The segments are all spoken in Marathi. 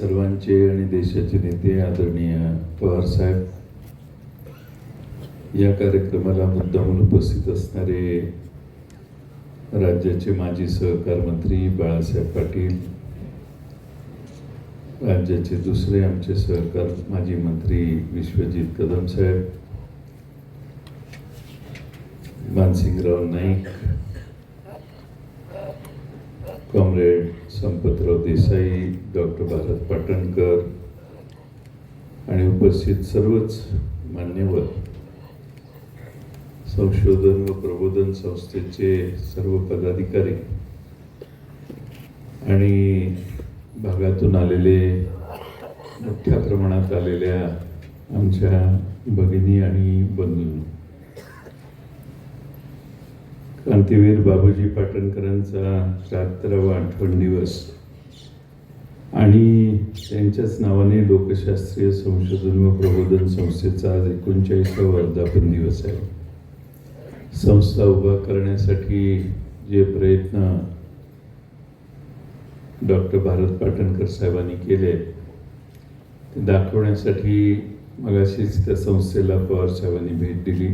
सर्वांचे आणि देशाचे नेते आदरणीय पवार साहेब या कार्यक्रमाला मुद्दामून उपस्थित असणारे राज्याचे माजी सहकार मंत्री बाळासाहेब पाटील राज्याचे दुसरे आमचे सहकार माजी मंत्री विश्वजित कदम साहेब मानसिंगराव नाईक कॉम्रेड संपतराव देसाई डॉक्टर भारत पाटणकर आणि उपस्थित सर्वच मान्यवर संशोधन व प्रबोधन संस्थेचे सर्व पदाधिकारी आणि भागातून आलेले मोठ्या प्रमाणात आलेल्या आमच्या भगिनी आणि बंधूंनो. क्रांतीवीर बाबूजी पाटणकरांचा शहात्तरावा आठवण दिवस. आणि त्यांच्याच नावाने लोकशास्त्रीय संशोधन व प्रबोधन संस्थेचा आज एकोणचाळीसावा वर्धापन दिवस आहे. संस्था उभा करण्यासाठी जे प्रयत्न डॉक्टर भारत पाटणकर साहेबांनी केले ते दाखवण्यासाठी मगाशीच त्या संस्थेला पवार साहेबांनी भेट दिली.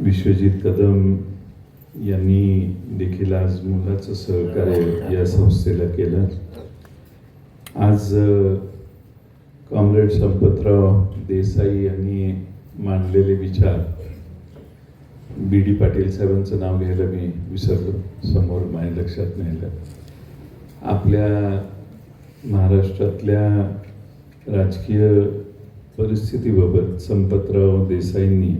विश्वजित कदम यांनी देखील आज मुलाचं सहकार्य या संस्थेला केलं. आज कॉम्रेड संपतराव देसाई यांनी मांडलेले विचार. बी डी पाटील साहेबांचं नाव घ्यायला मी विसरलो समोर माझ्या लक्षात नाही आलं. आपल्या महाराष्ट्रातल्या राजकीय परिस्थितीबाबत संपतराव देसाईंनी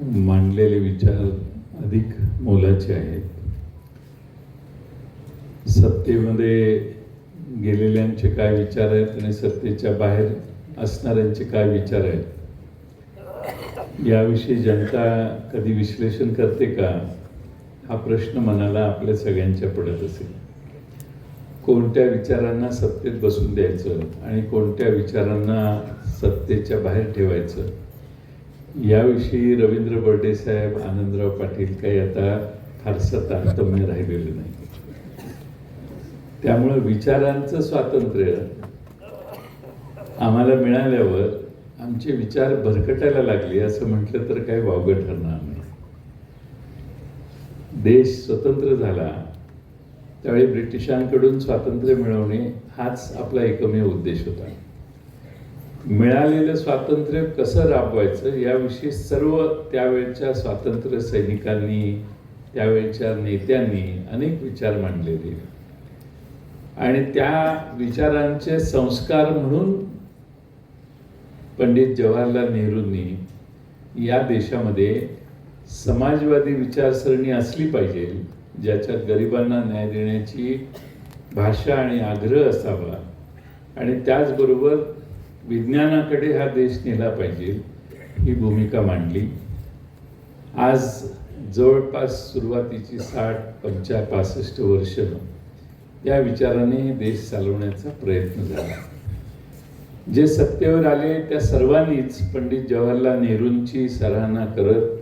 मांडलेले विचार अधिक मोलाचे आहेत. सत्तेमध्ये गेलेल्यांचे काय विचार आहेत आणि सत्तेच्या बाहेर असणाऱ्यांचे काय विचार आहेत? याविषयी जनता कधी विश्लेषण करते का? हा प्रश्न मनाला आपल्या सगळ्यांच्या पडत असेल. कोणत्या विचारांना सत्तेत बसून द्यायचं आणि कोणत्या विचारांना सत्तेच्या बाहेर ठेवायचं? याविषयी रवींद्र बर्डे साहेब आनंदराव पाटील काही आता फारसं तारतम्य राहिलेलं नाही. त्यामुळं विचारांचं स्वातंत्र्य आम्हाला मिळाल्यावर आमचे विचार भरकटायला लागले असं म्हटलं तर काही वावगं ठरणार नाही. देश स्वतंत्र झाला त्यावेळी ब्रिटिशांकडून स्वातंत्र्य मिळवणे हाच आपला एकमेव उद्देश होता. मिळालेलं स्वातंत्र्य कसं राबवायचं याविषयी सर्व त्यावेळच्या स्वातंत्र्य सैनिकांनी त्यावेळच्या नेत्यांनी अनेक विचार मांडलेले. आणि त्या विचारांचे संस्कार म्हणून पंडित जवाहरलाल नेहरूंनी या देशामध्ये समाजवादी विचारसरणी असली पाहिजे ज्याच्यात गरिबांना न्याय देण्याची भाषा आणि आग्रह असावा. आणि त्याचबरोबर विज्ञानाकडे हा देश नेला पाहिजे ही भूमिका मांडली. आज जवळपास सुरुवातीची साठ पंचा पासष्ट वर्ष या विचाराने देश चालवण्याचा प्रयत्न झाला. जे सत्तेवर आले त्या सर्वांनीच पंडित जवाहरलाल नेहरूंची सराहना करत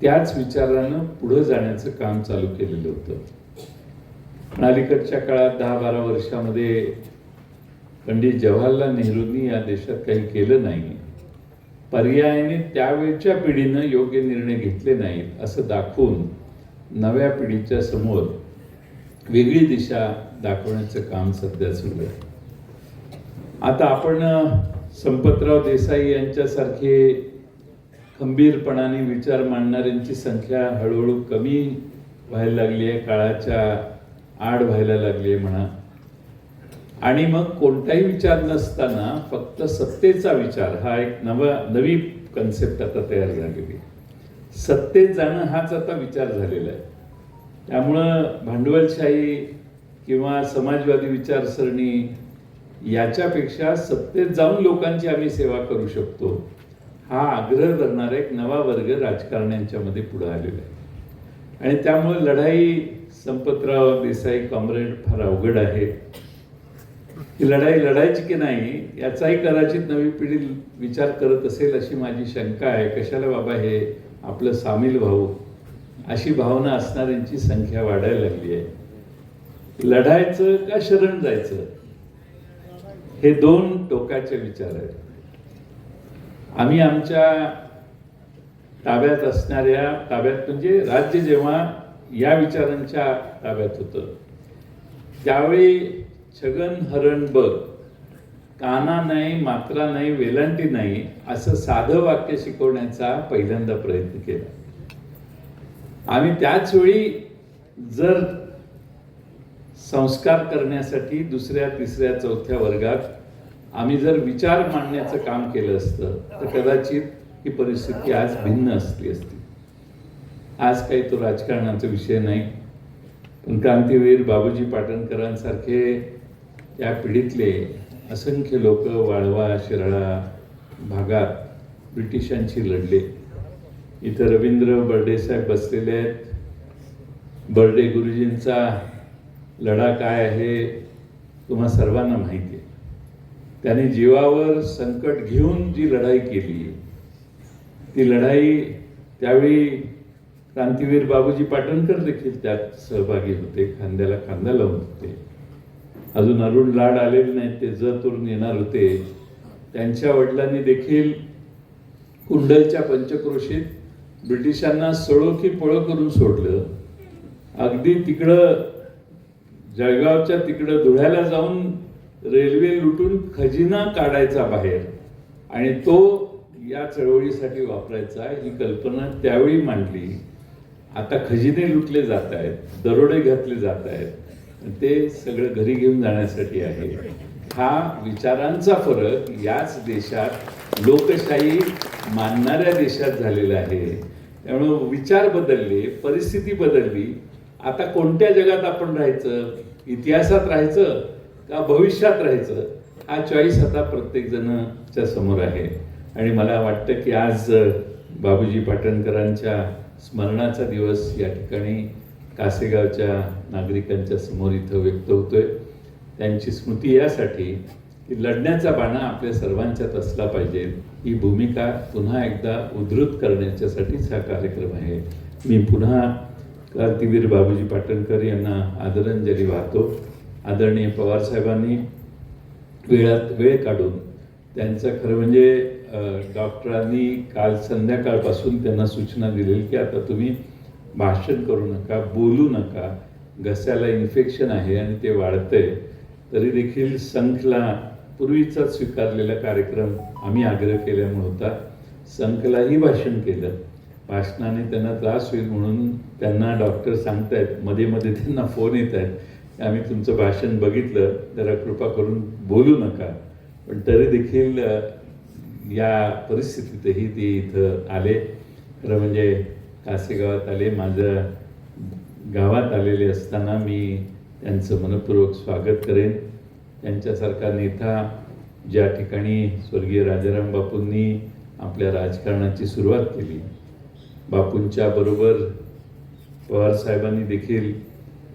त्याच विचारानं पुढं जाण्याचं काम चालू केलेलं होतं. अलीकडच्या काळात दहा बारा वर्षामध्ये पंडित जवाहरलाल नेहरूंनी या देशात काही केलं नाही. पर्यायाने त्यावेळच्या पिढीनं योग्य निर्णय घेतले नाहीत असं दाखवून नव्या पिढीच्या समोर वेगळी दिशा दाखवण्याचं काम सध्या सुरू आहे. आता आपण संपतराव देसाई यांच्यासारखे खंबीरपणाने विचार मांडणाऱ्यांची संख्या हळूहळू कमी व्हायला लागली आहे काळाच्या आड व्हायला लागली आहे म्हणा. आणि मग कोणताही विचार नसताना फक्त सत्तेचा विचार हा एक नवा नवी कन्सेप्ट आता तयार झालेली सत्तेत जाणं हाच आता विचार झालेला आहे. त्यामुळं भांडवलशाही किंवा समाजवादी विचारसरणी याच्यापेक्षा सत्तेत जाऊन लोकांची आम्ही सेवा करू शकतो हा आग्रह धरणारा एक नवा वर्ग राजकारण्यांच्यामध्ये पुढे आलेला आहे. आणि त्यामुळे लढाई संपतराव देसाई कॉम्रेड फार अवघड आहे. ही लढाई लढायची की नाही याचाही कदाचित नवी पिढी विचार करत असेल अशी माझी शंका आहे. कशाला बाबा हे आपलं सामील भाऊ? अशी भावना असणाऱ्यांची संख्या वाढायला लागली आहे. लढायचं का शरण जायचं? हे दोन टोकाचे विचार आहेत. आम्ही आमच्या ताब्यात असणाऱ्या ताब्यात म्हणजे राज्य जेव्हा या विचारांच्या ताब्यात होतं त्यावेळी छगन हरण बघ. काना नाही मात्रा नाही वेलांटी नाही असं साधं वाक्य शिकवण्याचा पहिल्यांदा प्रयत्न केला. आम्ही त्याच वेळी जर संस्कार करण्यासाठी दुसऱ्या तिसऱ्या चौथ्या वर्गात आम्ही जर विचार मांडण्याचं काम केलं असतं तर कदाचित ही परिस्थिती आज भिन्न असली असती. आज काही तो राजकारणाचा विषय नाही. पण क्रांतीवीर बाबूजी पाटणकरांसारखे त्या पिढीतले असंख्य लोक वाळवा शिराळा भागात ब्रिटिशांशी लढले. इथं रवींद्र बर्डे साहेब बसलेले आहेत. बर्डे गुरुजींचा लढा काय आहे तुम्हा सर्वांना माहिती आहे. त्याने जीवावर संकट घेऊन जी लढाई केली ती लढाई त्यावेळी क्रांतीवीर बाबूजी पाटणकर देखील त्यात सहभागी होते खांद्याला खांदा लावून होते. अजून अरुण लाड आलेले नाहीत ते जतून येणार होते. त्यांच्या वडिलांनी देखील कुंडलच्या पंचक्रोशीत ब्रिटिशांना सळो की पळो करून सोडलं. अगदी तिकडं जळगावच्या तिकडं धुळ्याला जाऊन रेल्वे लुटून खजिना काढायचा बाहेर. आणि तो या चळवळीसाठी वापरायचा ही कल्पना त्यावेळी मांडली. आता खजिने लुटले जात आहेत दरोडे घातले जात आहेत. ते सगळं घरी घेऊन जाण्यासाठी आहे. हा विचारांचा फरक याच देशात लोकशाही मानणाऱ्या देशात झालेला आहे. त्यामुळं विचार बदलले परिस्थिती बदलली. आता कोणत्या जगात आपण राहायचं? इतिहासात राहायचं का भविष्यात राहायचं? हा चॉईस आता प्रत्येक जणच्या समोर आहे. आणि मला वाटतं की आज बाबूजी पाटणकरांच्या स्मरणाचा दिवस या ठिकाणी कासेगावच्या नागरिकांच्या समोर इथं व्यक्त होतोय. त्यांची स्मृती यासाठी की लढण्याचा बाणा आपल्या सर्वांच्यात असला पाहिजे. ही भूमिका पुन्हा एकदा उद्धृत करण्याच्यासाठीच हा कार्यक्रम आहे. मी पुन्हा क्रांतीवीर बाबूजी पाटणकर यांना आदरांजली वाहतो. आदरणीय पवारसाहेबांनी वेळात वेळ काढून त्यांचं खरं म्हणजे डॉक्टरांनी काल संध्याकाळपासून त्यांना सूचना दिलेली की आता तुम्ही भाषण करू नका बोलू नका. घशाला इन्फेक्शन आहे आणि ते वाढतंय तरी देखील संखला पूर्वीचा स्वीकारलेला कार्यक्रम आम्ही आग्रह केल्यामुळे होता. संखलाही भाषण केलं. भाषणाने त्यांना त्रास होईल म्हणून त्यांना डॉक्टर सांगतायत मध्ये मध्ये त्यांना फोन येत आहेत आम्ही तुमचं भाषण बघितलं जरा कृपा करून बोलू नका. पण तरी देखील या परिस्थितीतही ते इथं आले. खरं म्हणजे कासेगावात आले. माझं गावात आलेले असताना मी त्यांचं मनपूर्वक स्वागत करेन. त्यांच्यासारखा नेता ज्या ठिकाणी स्वर्गीय राजाराम बापूंनी आपल्या राजकारणाची सुरुवात केली. बापूंच्या बरोबर पवार साहेबांनी देखील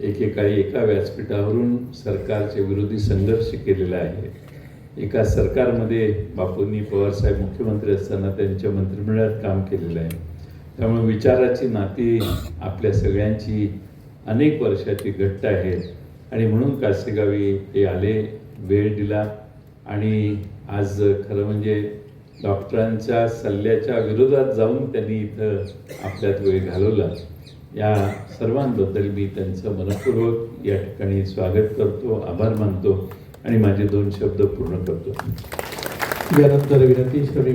एकेकाळी एका व्यासपीठावरून सरकारचे विरोधी संघर्ष केलेला आहे. एका सरकारमध्ये बापूंनी पवारसाहेब मुख्यमंत्री असताना त्यांच्या मंत्रिमंडळात काम केलेलं आहे. त्यामुळे विचाराची नाती आपल्या सगळ्यांची अनेक वर्षाची घट्ट आहेत. आणि म्हणून कासेगावी ते आले वेळ दिला. आणि आज खरं म्हणजे डॉक्टरांच्या सल्ल्याच्या विरोधात जाऊन त्यांनी इथं आपल्यात वेळ घालवला. या सर्वांबद्दल मी त्यांचं मनपूर्वक या ठिकाणी स्वागत करतो आभार मानतो आणि माझे दोन शब्द पूर्ण करतो. यानंतर विनंती श्रमी